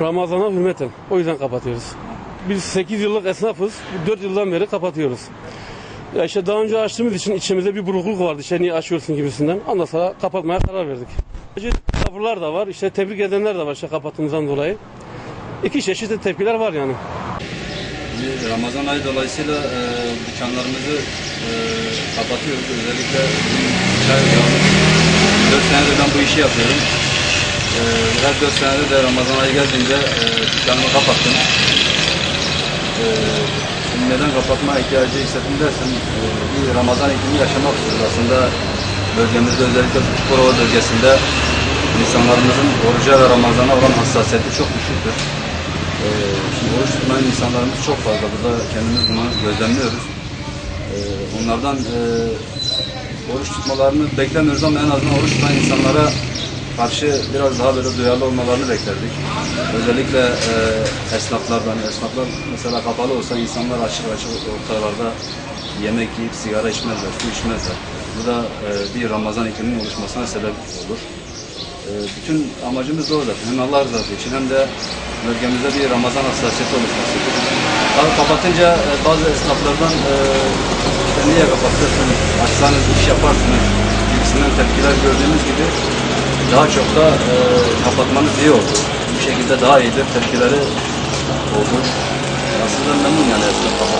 Ramazan'a hürmeten. O yüzden kapatıyoruz. Biz 8 yıllık esnafız. 4 yıldan beri kapatıyoruz. Ya işte daha önce açtığımız için içimizde bir burukluk vardı. İşte niye açıyorsun gibisinden. Ondan sonra kapatmaya karar verdik. Tavırlar da var. İşte tebrik edenler de var işte kapattığımızdan dolayı. İki çeşitli tepkiler var yani. E, Ramazan ayı dolayısıyla e, dükkanlarımızı e, kapatıyoruz. Özellikle çay ocağı 4 senedir ben bu işi yapıyorum. E, her 4 senedir de Ramazan ayı geldiğinde e, dükkanımı kapattım. E, şimdi neden kapatma ihtiyacı hissettim dersen e, bir Ramazan iklimi yaşamak istiyoruz. Aslında bölgemizde özellikle Çukurova bölgesinde insanlarımızın oruca ve Ramazan'a olan hassasiyeti çok düşüktür. Ee, şimdi oruç tutmayan insanlarımız çok fazla. Burada kendimiz bunu gözlemliyoruz. Ee, onlardan e, oruç tutmalarını beklemiyoruz ama en azından oruç tutan insanlara karşı biraz daha böyle duyarlı olmalarını beklerdik. Özellikle e, esnaflardan, esnaflar mesela kapalı olsa insanlar açık açık ortalarda yemek yiyip sigara içmezler, su içmezler. Bu da e, bir Ramazan ikliminin oluşmasına sebep olur. Ee, bütün amacımız da o zaten. Hem Allah rızası için hem de bölgemizde bir Ramazan hassasiyeti oluşması. Tabii kapatınca e, bazı esnaflardan işte niye kapatıyorsunuz, açsanız iş yaparsınız gibisinden tepkiler gördüğümüz gibi daha çok da e, kapatmanız iyi oldu. Bu şekilde daha iyidir tepkileri oldu. Aslında memnun yani esnaf